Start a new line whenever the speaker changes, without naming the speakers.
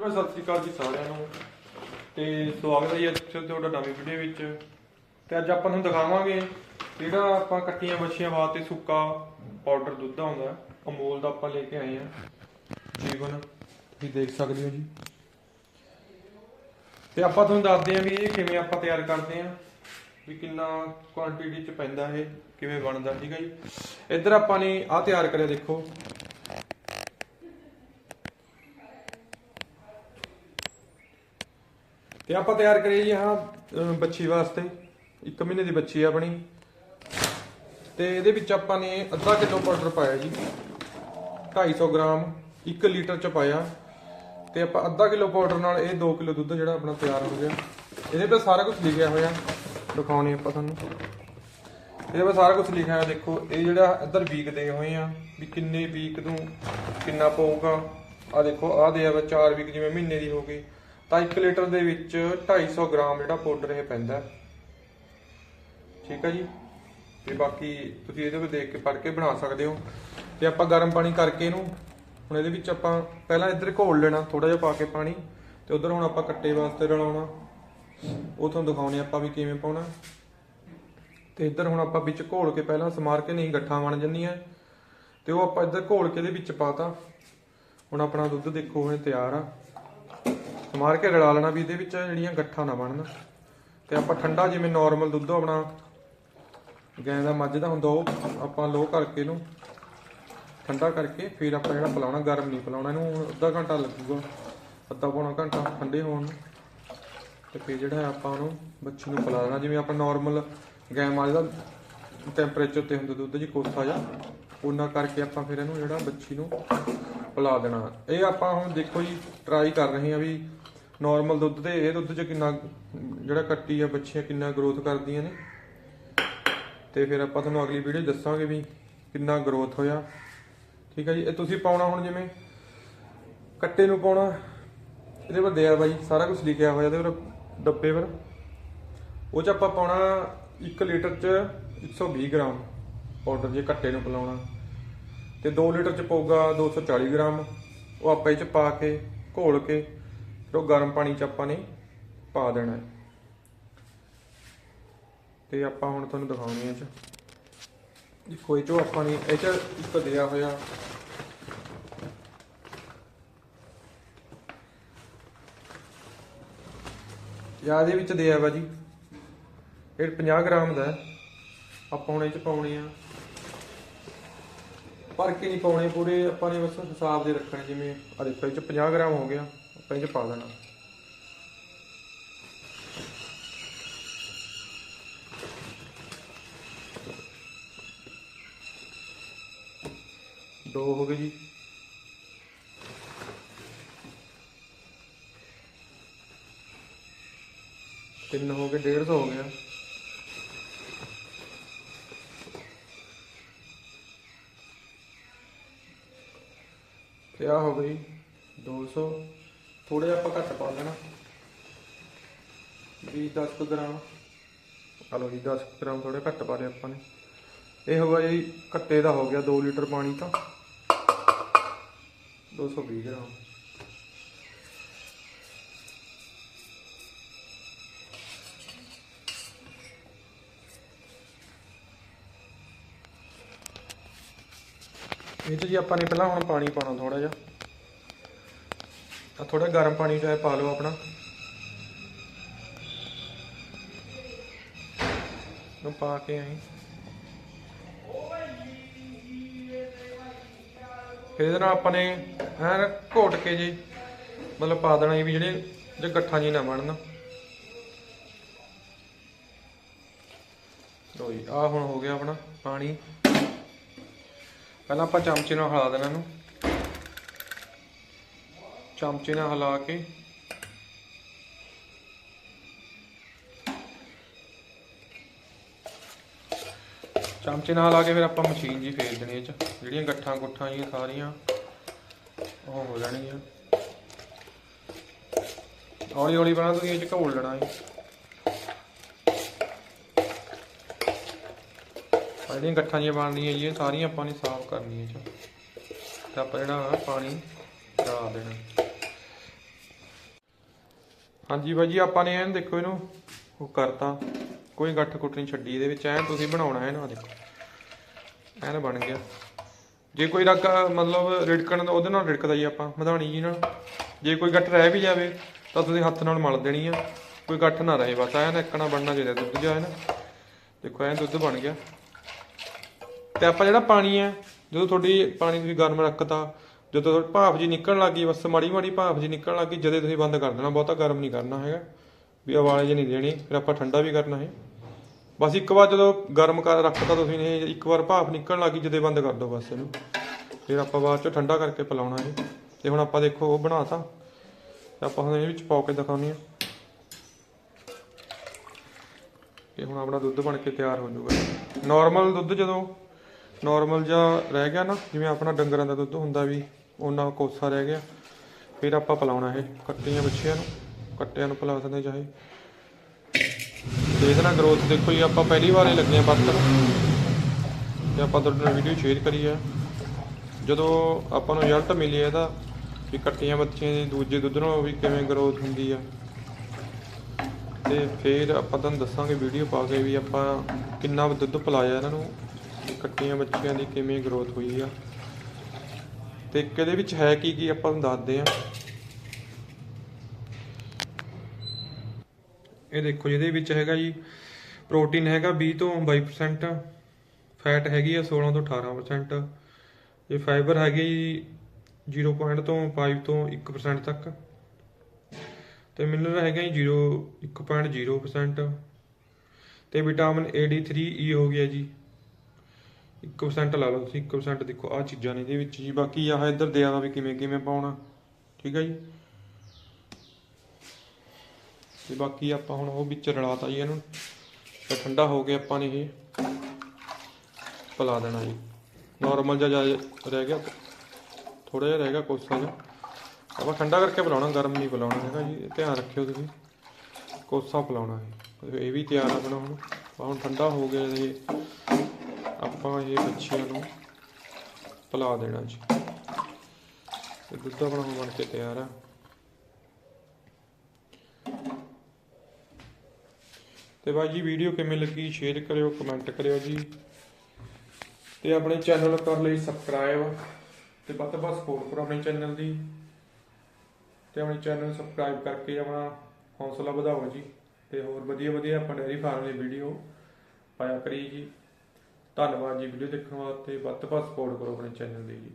ਜੀ ਸਤਿ ਸ੍ਰੀ ਅਕਾਲ ਜੀ ਸਾਰਿਆਂ ਨੂੰ। ਤੇ ਸਵਾਗਤ ਹੈ ਜੀ ਅੱਜ ਤੁਹਾਡਾ ਨਵੀਂ ਵੀਡੀਓ ਵਿੱਚ। ਤੇ ਅੱਜ ਆਪਾਂ ਤੁਹਾਨੂੰ ਦਿਖਾਵਾਂਗੇ ਜਿਹੜਾ ਆਪਾਂ ਕੱਟੀਆਂ ਬੱਚੀਆਂ ਵਾਸਤੇ ਸੁੱਕਾ ਪਾਊਡਰ ਦੁੱਧ ਆਉਂਦਾ ਅਮੂਲ ਦਾ ਆਪਾਂ ਲੈ ਕੇ ਆਏ ਆ ਜੀਵਨ, ਤੁਸੀਂ ਦੇਖ ਸਕਦੇ ਹੋ ਜੀ। ਤੇ ਆਪਾਂ ਤੁਹਾਨੂੰ ਦੱਸਦੇ ਹਾਂ ਵੀ ਇਹ ਕਿਵੇਂ ਆਪਾਂ ਤਿਆਰ ਕਰਦੇ ਹਾਂ, ਵੀ ਕਿੰਨਾ ਕੁਆਂਟੀਟੀ ਚ ਪੈਂਦਾ ਇਹ, ਕਿਵੇਂ ਬਣਦਾ, ਠੀਕ ਹੈ ਜੀ। ਇੱਧਰ ਆਪਾਂ ਨੇ ਆਹ ਤਿਆਰ ਕਰਿਆ ਦੇਖੋ। ਤੇ ਆਪਾਂ ਤਿਆਰ ਕਰੀਏ ਜੀ ਹਾਂ ਅਹ, ਬੱਚੀ ਵਾਸਤੇ। 1 ਮਹੀਨੇ ਦੀ ਬੱਚੀ ਆ ਆਪਣੀ। ਤੇ ਇਹਦੇ ਵਿੱਚ ਆਪਾਂ ਨੇ ਅੱਧਾ ਕਿਲੋ ਪਾਊਡਰ ਪਾਇਆ ਜੀ। 250 ਗ੍ਰਾਮ 1 ਲੀਟਰ ਚ ਪਾਇਆ। ਤੇ ਆਪਾਂ ਅੱਧਾ ਕਿਲੋ ਪਾਊਡਰ ਨਾਲ ਇਹ 2 ਕਿਲੋ ਦੁੱਧ ਜਿਹੜਾ ਆਪਣਾ ਤਿਆਰ ਹੋ ਗਿਆ। ਇਹਦੇ 'ਤੇ ਸਾਰਾ ਕੁਝ ਲਿਖਿਆ ਹੋਇਆ। ਦਿਖਾਉਣੇ ਆਪਾਂ ਤੁਹਾਨੂੰ। ਇਹਦੇ ਵਿੱਚ ਸਾਰਾ ਕੁਝ ਲਿਖਿਆ ਹੋਇਆ। ਦੇਖੋ ਇਹ ਜਿਹੜਾ ਇੱਧਰ ਵੀਕ ਦੇ ਹੋਏ ਆ ਵੀ ਕਿੰਨੇ ਵੀਕ ਨੂੰ ਕਿੰਨਾ ਪਊਗਾ। ਆ ਦੇਖੋ ਆ ਦੇ ਆ 4 ਵੀਕ ਜਿਵੇਂ ਮਹੀਨੇ ਦੀ ਹੋ ਗਈ। ਤਾਂ 1 ਲੀਟਰ ਦੇ ਵਿੱਚ 250 ਗ੍ਰਾਮ ਜਿਹੜਾ ਪਾਊਡਰ ਇਹ ਪੈਂਦਾ ਠੀਕ ਹੈ ਜੀ? ਤੇ ਬਾਕੀ ਤੁਸੀਂ ਇਹਦੇ ਵਿੱਚ ਦੇਖ ਕੇ ਪੜ੍ਹ ਕੇ ਬਣਾ ਸਕਦੇ ਹੋ। ਤੇ ਆਪਾਂ ਗਰਮ ਪਾਣੀ ਕਰਕੇ ਇਹਨੂੰ, ਹੁਣ ਇਹਦੇ ਵਿੱਚ ਆਪਾਂ ਪਹਿਲਾਂ ਇੱਧਰ ਘੋਲ ਲੈਣਾ ਥੋੜਾ ਜਿਹਾ ਪਾ ਕੇ ਪਾਣੀ, ਤੇ ਉਧਰ ਹੁਣ ਆਪਾਂ ਕੱਟੇ ਵਾਸਤੇ ਰਲਾਉਣਾ। ਉਹ ਤੁਹਾਨੂੰ ਦਿਖਾਉਣੇ ਆਪਾਂ ਵੀ ਕਿਵੇਂ ਪਾਉਣਾ। ਤੇ ਇੱਧਰ ਹੁਣ ਆਪਾਂ ਵਿੱਚ ਘੋਲ ਕੇ ਪਹਿਲਾਂ ਸਮਾਰ ਕੇ, ਨਹੀਂ ਗੱਠਾਂ ਬਣ ਜੰਨੀਆਂ ਤੇ ਉਹ ਆਪਾਂ ਇੱਧਰ ਘੋਲ ਕੇ ਇਹਦੇ ਵਿੱਚ ਪਾਤਾ। ਹੁਣ ਆਪਣਾ ਦੁੱਧ ਦੇਖੋ ਹੁਣ ਤਿਆਰ ਆ। ਸਮਾਰ ਕੇ ਰਲਾ ਲੈਣਾ ਵੀ ਇਹਦੇ ਵਿੱਚ ਜਿਹੜੀਆਂ ਗੱਠਾਂ ਨਾ ਬਣਨ। ਤੇ ਆਪਾਂ ਠੰਡਾ ਜਿਵੇਂ ਨਾਰਮਲ ਦੁੱਧ ਆਪਣਾ, ਗਾਂ ਦਾ ਮੱਝ ਦਾ ਹੁੰਦਾ ਉਹ ਆਪਾਂ ਲੋ ਕਰਕੇ ਇਹਨੂੰ ਠੰਡਾ ਕਰਕੇ ਫਿਰ ਆਪਾਂ ਜਿਹੜਾ ਪਿਲਾਉਣਾ, ਗਰਮ ਨਹੀਂ ਪਿਲਾਉਣਾ, ਇਹਨੂੰ ਅੱਧਾ ਘੰਟਾ ਲੱਗੂਗਾ, ਅੱਧਾ ਪੌਣਾ ਘੰਟਾ ਠੰਡੇ ਹੋਣ ਨੂੰ। ਤੇ ਫਿਰ ਜਿਹੜਾ ਹੈ ਆਪਾਂ ਉਹਨੂੰ ਬੱਚੀ ਨੂੰ ਪਿਲਾ ਦੇਣਾ, ਜਿਵੇਂ ਆਪਾਂ ਨਾਰਮਲ ਗਾਂ ਮੱਝ ਦਾ ਟੈਂਪਰੇਚਰ ਤੇ ਹੁੰਦਾ ਦੁੱਧ ਜੀ ਕੋਸਾ ਜਾਂ ਉਹਨਾਂ ਕਰਕੇ ਆਪਾਂ ਫਿਰ ਇਹਨੂੰ ਜਿਹੜਾ ਬੱਚੀ ਨੂੰ ਪਿਲਾ ਦੇਣਾ। ਇਹ ਆਪਾਂ ਹੁਣ ਦੇਖੋ ਜੀ ਟਰਾਈ ਕਰ ਰਹੇ ਹਾਂ ਵੀ ਨਾਰਮਲ ਦੁੱਧ ਤੇ ਇਹ ਦੁੱਧ 'ਚ ਕਿੰਨਾ, ਜਿਹੜਾ ਕੱਟੀ ਆ ਬੱਚੀਆਂ ਕਿੰਨਾ ਗਰੋਥ ਕਰਦੀਆਂ ਨੇ। ਤੇ ਫਿਰ ਆਪਾਂ ਤੁਹਾਨੂੰ ਅਗਲੀ ਵੀਡੀਓ ਦੱਸਾਂਗੇ ਵੀ ਕਿੰਨਾ ਗਰੋਥ ਹੋਇਆ। ਠੀਕ ਹੈ ਜੀ, ਇਹ ਤੁਸੀਂ ਪਾਉਣਾ ਹੁਣ ਜਿਵੇਂ ਕੱਟੇ ਨੂੰ ਪਾਉਣਾ, ਇਹਦੇ ਪਰ ਦਿਆ ਬਾਈ, ਸਾਰਾ ਕੁਝ ਲਿਖਿਆ ਹੋਇਆ ਇਹਦੇ ਪਰ ਡੱਬੇ ਪਰ ਉਹ 'ਚ ਆਪਾਂ ਪਾਉਣਾ 1 ਲੀਟਰ 'ਚ 120 ਗ੍ਰਾਮ ਪਾਊਡਰ ਜੇ ਕੱਟੇ ਨੂੰ ਪਿਲਾਉਣਾ। ਤੇ 2 ਲੀਟਰ 'ਚ ਪਊਗਾ 240 ਗ੍ਰਾਮ। ਉਹ ਆਪਾਂ ਇਹ 'ਚ ਪਾ ਕੇ, ਘੋਲ ਕੇ, ਫਿਰ ਉਹ ਗਰਮ ਪਾਣੀ 'ਚ ਆਪਾਂ ਨੇ ਪਾ ਦੇਣਾ ਹੈ। ਤੇ ਆਪਾਂ ਹੁਣ ਤੁਹਾਨੂੰ ਦਿਖਾਉਣੀ ਹੈ ਇਹ 'ਚ। ਦੇਖੋ, ਇਹ 'ਚੋਂ ਆਪਾਂ ਨੇ, ਇਹ 'ਚ ਇੱਕ ਦਿਆ ਹੋਇਆ। ਯਾ ਇਹਦੇ ਵਿੱਚ ਦਿਆ ਵਾ ਜੀ। ਇਹ 50 ਗ੍ਰਾਮ ਦਾ ਆਪਾਂ ਹੁਣ ਇਹ 'ਚ ਪਾਉਣੇ ਆ। ਭਰ ਕੇ ਨਹੀਂ ਪਾਉਣੇ ਪੂਰੇ, ਆਪਾਂ ਨੇ ਬਸ ਹਿਸਾਬ ਦੇ ਰੱਖਣੇ, ਜਿਵੇਂ ਆ ਦੇਖੋ, ਇਹ 'ਚ 50 ਗ੍ਰਾਮ ਹੋ ਗਿਆ, ਆਪਾਂ ਇਹ 'ਚ ਪਾ ਦੇਣਾ। ਦੋ ਹੋ ਗਏ ਜੀ। ਤਿੰਨ ਹੋ ਗਏ 150 ਹੋ ਗਿਆ। ਤੇ ਆ ਹੋ ਗਈ? 200 ਥੋੜਾ ਜਿਹਾ ਆਪਾਂ ਘੱਟ ਪਾ ਲੈਣਾ। 20 10 ਕੁ ਗ੍ਰਾਮ। ਆ ਲਓ ਜੀ 10 ਕੁ ਗ੍ਰਾਮ ਥੋੜੇ ਘੱਟ ਪਾ ਲਿਆ ਆਪਾਂ ਨੇ। ਇਹ ਹੋ ਗਿਆ ਜੀ, ਘੱਟੇ ਦਾ ਹੋ ਗਿਆ 2 ਲੀਟਰ ਪਾਣੀ ਤਾਂ। 220 ਗ੍ਰਾਮ। ਇਹ 'ਚ ਜੀ ਆਪਾਂ ਨੇ ਪਹਿਲਾਂ ਹੁਣ ਪਾਣੀ ਪਾਉਣਾ ਥੋੜਾ ਜਿਹਾ। ਆ ਥੋੜਾ ਗਰਮ ਪਾਣੀ ਚਾਹੇ ਪਾ ਲਓ ਆਪਣਾ। ਨੂੰ ਪਾ ਕੇ ਆਈ ਫਿਰ ਇਹਦੇ ਨਾਲ ਆਪਾਂ ਨੇ ਐਨ ਘੋਟ ਕੇ ਜੀ, ਮਤਲਬ ਪਾ ਦੇਣਾ ਜੀ ਵੀ ਜਿਹੜੇ ਜੇ ਗੱਠਾਂ ਜੀ ਨਾ ਬਣਨ। ਲੋ ਜੀ ਆ ਹੁਣ ਹੋ ਗਿਆ ਆਪਣਾ ਪਾਣੀ। ਪਹਿਲਾਂ ਆਪਾਂ ਚਮਚੇ ਨਾਲ ਹਿਲਾ ਦੇਣਾ ਇਹਨੂੰ। ਚਮਚੇ ਨਾਲ ਹਿਲਾ ਕੇ। ਚਮਚੇ ਨਾਲ ਹਿਲਾ ਕੇ ਫਿਰ ਆਪਾਂ ਮਸ਼ੀਨ ਜੀ ਫੇਰ ਦੇਣੀ ਇਹ ਚ। ਜਿਹੜੀਆਂ ਗੱਠਾਂ ਗੁੱਠਾਂ ਜੀਆਂ ਸਾਰੀਆਂ, ਉਹ ਹੋ ਜਾਣਗੀਆਂ। ਹੌਲੀ ਹੌਲੀ ਬਣਾ ਤੁਸੀਂ ਇਹ ਚ ਘੋਲ ਲੈਣਾ ਹੈ ਆਹ ਜਿਹੜੀਆਂ ਗੱਠਾਂ ਜੀਆਂ ਬਣਨੀਆਂ ਜੀ ਇਹ ਸਾਰੀਆਂ ਆਪਾਂ ਨੇ ਸਾਫ਼ ਕਰਨੀਆਂ ਚ ਤੇ ਆਪਾਂ ਜਿਹੜਾ ਪਾਣੀ ਚੜਾ ਦੇਣਾ। ਹਾਂਜੀ ਬਾਈ ਜੀ, ਆਪਾਂ ਨੇ ਐਨ ਦੇਖੋ ਇਹਨੂੰ ਉਹ ਕਰਤਾ। ਕੋਈ ਗੱਠ ਗੁੱਟ ਨਹੀਂ ਛੱਡੀ ਇਹਦੇ ਵਿੱਚ, ਐਨ ਤੁਸੀਂ ਬਣਾਉਣਾ ਹੈ ਨਾ ਦੇਖੋ ਐਨ ਬਣ ਗਿਆ। ਜੇ ਕੋਈ ਰੱਕ ਮਤਲਬ ਰਿੜਕਣ ਦਾ, ਉਹਦੇ ਨਾਲ ਰਿੜਕਦਾ ਜੀ ਆਪਾਂ, ਮਧਾਣੀ ਜੀ ਨਾਲ। ਜੇ ਕੋਈ ਗੱਠ ਰਹਿ ਵੀ ਜਾਵੇ, ਤਾਂ ਤੁਸੀਂ ਹੱਥ ਨਾਲ ਮਲ ਦੇਣੀ ਆ। ਕੋਈ ਗੱਠ ਨਾ ਰਹੇ ਬਸ, ਐਨ ਇੱਕਣਾ ਬਣਨਾ ਚਾਹੀਦਾ ਦੁੱਧ ਜਿਹਾ ਹੈ ਨਾ ਦੇਖੋ, ਐਨ ਦੁੱਧ ਬਣ ਗਿਆ। ਤੇ ਆਪਾਂ ਜਿਹੜਾ ਪਾਣੀ ਹੈ, ਜਦੋਂ ਤੁਹਾਡੀ ਪਾਣੀ ਤੁਸੀਂ ਗਰਮ ਰੱਖਤਾ, ਜਦੋਂ ਤੁਹਾਡੀ ਭਾਫ ਜੀ ਨਿਕਲਣ ਲੱਗੀ, ਬਸ ਮਾੜੀ ਮਾੜੀ ਭਾਫ ਜੀ ਨਿਕਲਣ ਲੱਗੀ, ਜਦੇ ਤੁਸੀਂ ਬੰਦ ਕਰ ਦੇਣਾ, ਬਹੁਤਾ ਗਰਮ ਨਹੀਂ ਕਰਨਾ ਹੈਗਾ, ਵੀ ਉਬਾਲੇ ਜੇ ਨਹੀਂ ਦੇਣੀ, ਫਿਰ ਆਪਾਂ ਠੰਡਾ ਵੀ ਕਰਨਾ ਹੈ। ਬਸ ਇੱਕ ਵਾਰ ਜਦੋਂ ਗਰਮ ਕਰ ਰੱਖਤਾ ਤੁਸੀਂ ਇਹ ਇੱਕ ਵਾਰ ਭਾਫ ਨਿਕਲਣ ਲੱਗੀ, ਜਦੇ ਬੰਦ ਕਰ ਦਿਓ ਬਸ ਇਹਨੂੰ। ਫਿਰ ਆਪਾਂ ਬਾਅਦ 'ਚੋਂ ਠੰਡਾ ਕਰਕੇ ਪਿਲਾਉਣਾ ਹੈ ਤੇ ਹੁਣ ਆਪਾਂ ਦੇਖੋ, ਉਹ ਬਣਾਤਾ ਤੇ। ਆਪਾਂ ਹੁਣ ਇਹਦੇ ਵਿੱਚ ਪਾ ਕੇ ਦਿਖਾਉਂਦੇ ਹਾਂ। ਇਹ ਹੁਣ ਆਪਣਾ ਦੁੱਧ ਬਣ ਕੇ ਤਿਆਰ ਹੋ ਜਾਊਗਾ। ਨਾਰਮਲ ਦੁੱਧ ਜਦੋਂ ਨਾਰਮਲ ਜਿਹਾ ਰਹਿ ਗਿਆ ਨਾ, ਜਿਵੇਂ ਆਪਣਾ ਡੰਗਰਾਂ ਦਾ ਦੁੱਧ ਹੁੰਦਾ ਵੀ, ਉਹਨਾਂ ਕੋਸਾ ਰਹਿ ਗਿਆ। ਫਿਰ ਆਪਾਂ ਪਿਲਾਉਣਾ ਇਹ, ਕੱਟੀਆਂ ਬੱਚਿਆਂ ਨੂੰ, ਕੱਟਿਆਂ ਨੂੰ ਪਿਲਾ ਸਕਦੇ ਚਾਹੇ। ਤੇ ਇਹਦੇ ਨਾਲ ਗਰੋਥ ਦੇਖੋ ਜੀ, ਆਪਾਂ ਪਹਿਲੀ ਵਾਰ ਹੀ ਲੱਗੇ ਆ ਵਰਤਣ। ਤੇ ਆਪਾਂ ਤੁਹਾਡੇ ਨਾਲ ਵੀਡੀਓ ਸ਼ੇਅਰ ਕਰੀ ਆ ਜਦੋਂ ਆਪਾਂ ਨੂੰ ਰਿਜ਼ਲਟ ਮਿਲਿਆ ਇਹਦਾ, ਵੀ ਕੱਟੀਆਂ ਬੱਚੀਆਂ ਦੀ ਦੂਜੇ ਦੁੱਧ ਨਾਲੋਂ ਵੀ ਕਿਵੇਂ ਗਰੋਥ ਹੁੰਦੀ ਆ। ਤੇ ਫਿਰ ਆਪਾਂ ਤੁਹਾਨੂੰ ਦੱਸਾਂਗੇ ਵੀਡੀਓ ਪਾ ਕੇ ਵੀ ਆਪਾਂ ਕਿੰਨਾ ਦੁੱਧ ਪਿਲਾਇਆ ਇਹਨਾਂ ਨੂੰ। ਕੱਟੀਆਂ ਬੱਚੀਆਂ ਦੀ ਕਿਵੇਂ ਗਰੋਥ ਹੋਈ ਆ ਤੇ ਕਿਹਦੇ ਵਿੱਚ ਹੈ ਕੀ ਕੀ ਆਪਾਂ ਨੂੰ ਦੱਸਦੇ ਆ ਇਹ ਦੇਖੋ ਜਿਹਦੇ ਵਿੱਚ ਹੈਗਾ ਜੀ ਪ੍ਰੋਟੀਨ ਹੈਗਾ 20 ਤੋਂ 22% ਫੈਟ ਹੈਗੀ ਆ 16 ਤੋਂ 18% ਇਹ ਫਾਈਬਰ ਹੈਗੀ ਜੀ 0. ਤੋਂ 5 ਤੋਂ 1% ਤੱਕ, ਤੇ ਮਿਨਰਲ ਹੈਗਾ ਜੀ 0 1.0% ਤੇ ਵਿਟਾਮਿਨ AD3E e ਹੋ ਗਿਆ ਜੀ 1% ਲਾ ਲਓ ਤੁਸੀਂ 1% ਦੇਖੋ ਆ ਚੀਜ਼ਾਂ ਨੇ ਇਹਦੇ ਵਿੱਚ ਜੀ। ਬਾਕੀ ਆਹ ਇੱਧਰ ਦਿਆ ਦਾ ਵੀ ਕਿਵੇਂ ਕਿਵੇਂ ਪਾਉਣਾ, ਠੀਕ ਹੈ ਜੀ? ਤੇ ਬਾਕੀ ਆਪਾਂ ਹੁਣ ਉਹ ਵਿੱਚ ਰਲਾਤਾ ਜੀ ਇਹਨੂੰ, ਤਾਂ ਠੰਡਾ ਹੋ ਗਿਆ ਆਪਾਂ ਨੇ ਇਹ। ਪਿਲਾ ਦੇਣਾ ਜੀ। ਨਾਰਮਲ ਜਿਹਾ ਜਿਹਾ ਰਹਿ ਗਿਆ। ਥੋੜਾ ਜਿਹਾ ਰਹਿ ਗਿਆ ਕੋਸਾ ਜਿਹਾ। ਆਪਾਂ ਠੰਡਾ ਕਰਕੇ ਪਿਲਾਉਣਾ, ਗਰਮ ਨਹੀਂ ਪਿਲਾਉਣਾ ਹੈਗਾ ਜੀ। ਇਹ ਧਿਆਨ ਰੱਖਿਓ ਤੁਸੀਂ। ਕੋਸਾ ਪਿਲਾਉਣਾ ਹੈ ਇਹ ਵੀ ਤਿਆਰ ਆ ਆਪਣਾ ਹੁਣ। ਹੁਣ ਠੰਡਾ ਹੋ ਗਿਆ ਇਹ। ਆਪਾਂ ਇਹ ਬੱਚਿਆਂ ਨੂੰ ਪਿਲਾ ਦੇਣਾ ਜੀ। ਤੇ ਦੁੱਧ ਆਪਣਾ ਹੁਣ ਬਣ ਕੇ ਤਿਆਰ ਆ। ਤੇ ਬਾਈ ਜੀ ਵੀਡੀਓ ਕਿਵੇਂ ਲੱਗੀ? ਸ਼ੇਅਰ ਕਰਿਓ ਕਮੈਂਟ ਕਰਿਓ ਜੀ। ਤੇ ਆਪਣੇ ਚੈਨਲ ਕਰ ਲਈ ਸਬਸਕ੍ਰਾਈਬ ਤੇ ਵੱਧ ਤੋਂ ਵੱਧ ਸਪੋਰਟ ਕਰੋ ਆਪਣੇ ਚੈਨਲ ਦੀ। ਤੇ ਆਪਣੇ ਚੈਨਲ ਨੂੰ ਸਬਸਕ੍ਰਾਈਬ ਕਰਕੇ ਆਪਣਾ ਹੌਸਲਾ ਵਧਾਓ ਜੀ। ਤੇ ਹੋਰ ਵਧੀਆ ਵਧੀਆ ਆਪਾਂ ਡੈਰੀ ਫਾਰਮ ਦੀ ਵੀਡੀਓ ਪਾਇਆ ਕਰੀ ਜੀ। ਧੰਨਵਾਦ ਜੀ ਵੀਡੀਓ ਦੇਖਣ ਵਾਸਤੇ ਵੱਧ ਤੋਂ ਵੱਧ ਸਪੋਰਟ ਕਰੋ ਆਪਣੇ ਚੈਨਲ ਦੀ ਜੀ।